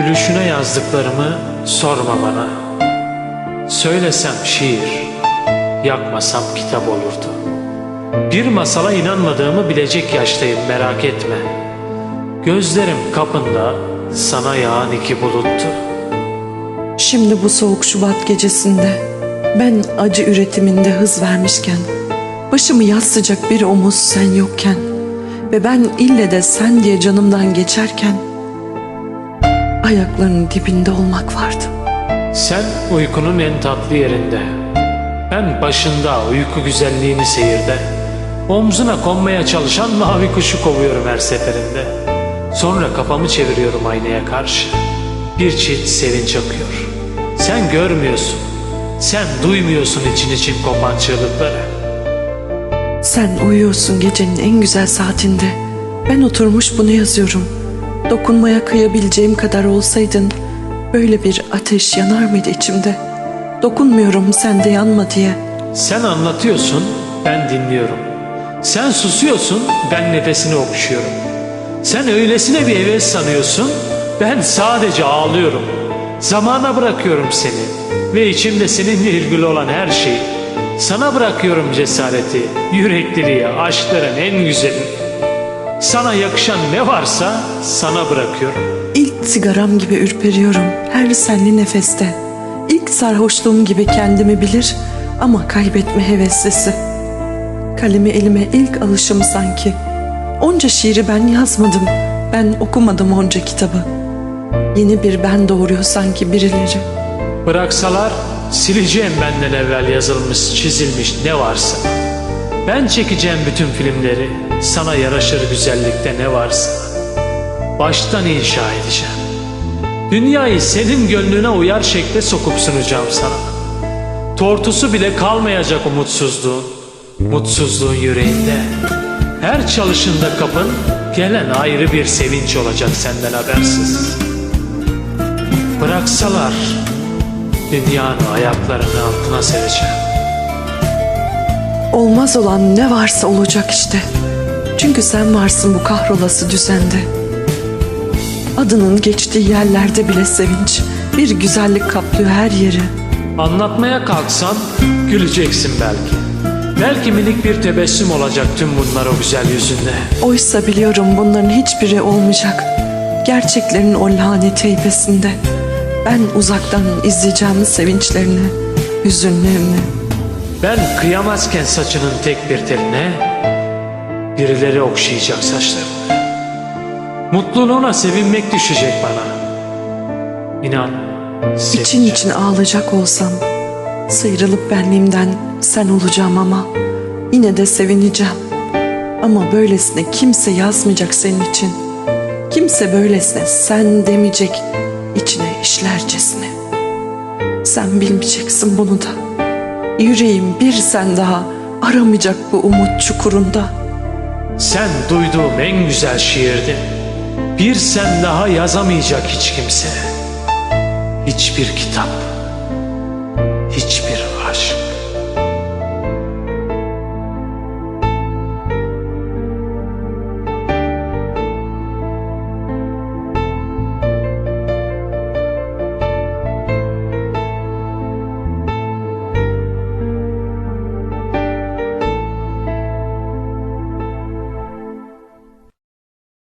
Gülüşüne yazdıklarımı sorma bana. Söylesem şiir, yakmasam kitap olurdu. Bir masala inanmadığımı bilecek yaştayım merak etme. Gözlerim kapında sana yağan iki buluttu. Şimdi bu soğuk Şubat gecesinde ben acı üretiminde hız vermişken başımı yaslayacak bir omuz sen yokken ve ben ille de sen diye canımdan geçerken ayaklarının dibinde olmak vardı. Sen uykunun en tatlı yerinde. Ben başında uyku güzelliğini seyirde. Omzuna konmaya çalışan mavi kuşu kovuyorum her seferinde. Sonra kafamı çeviriyorum aynaya karşı. Bir çift sevinç akıyor. Sen görmüyorsun. Sen duymuyorsun için için kopan çığlıkları. Sen uyuyorsun gecenin en güzel saatinde. Ben oturmuş bunu yazıyorum. Dokunmaya kıyabileceğim kadar olsaydın böyle bir ateş yanar mıydı içimde? Dokunmuyorum sen de yanma diye. Sen anlatıyorsun, ben dinliyorum. Sen susuyorsun, ben nefesini okşuyorum. Sen öylesine bir heves sanıyorsun, ben sadece ağlıyorum. Zamana bırakıyorum seni ve içimde seninle ilgili olan her şeyi. Sana bırakıyorum cesareti, yürekliliği, aşkların en güzeli. Sana yakışan ne varsa sana bırakıyorum. İlk sigaram gibi ürperiyorum her senli nefeste. İlk sarhoşluğum gibi kendimi bilir ama kaybetme heveslisi. Kalemi elime ilk alışım sanki. Onca şiiri ben yazmadım, ben okumadım onca kitabı. Yeni bir ben doğuruyor sanki birileri. Bıraksalar sileceğim benden evvel yazılmış çizilmiş ne varsa. Ben çekeceğim bütün filmleri sana yaraşır güzellikte ne varsa. Baştan inşa edeceğim. Dünyayı senin gönlüne uyar şekle sokup sunacağım sana. Tortusu bile kalmayacak umutsuzluğun, mutsuzluğun yüreğinde. Her çalışında kapın gelen ayrı bir sevinç olacak senden habersiz. Bıraksalar dünyanın ayaklarının altına sereceğim. Olmaz olan ne varsa olacak işte. Çünkü sen varsın bu kahrolası düzende. Adının geçtiği yerlerde bile sevinç, bir güzellik kaplıyor her yeri. Anlatmaya kalksan güleceksin belki. Belki minik bir tebessüm olacak tüm bunlar o güzel yüzünde. Oysa biliyorum bunların hiçbiri olmayacak. Gerçeklerin o lanet heybesinde. Ben uzaktan izleyeceğim sevinçlerini, hüzünlerini. Ben kıyamazken saçının tek bir teline birileri okşayacak saçlarını. Mutluluğuna sevinmek düşecek bana. İnan. İçin sevineceğim. için ağlayacak olsam, sıyrılıp benliğimden sen olacağım ama yine de sevineceğim. Ama böylesine kimse yazmayacak senin için. Kimse böylesine sen demeyecek içine işlercesine. Sen bilmeyeceksin bunu da. Yüreğim bir sen daha aramayacak bu umut çukurunda. Sen duyduğum en güzel şiirdi. Bir sen daha yazamayacak hiç kimse. Hiçbir kitap.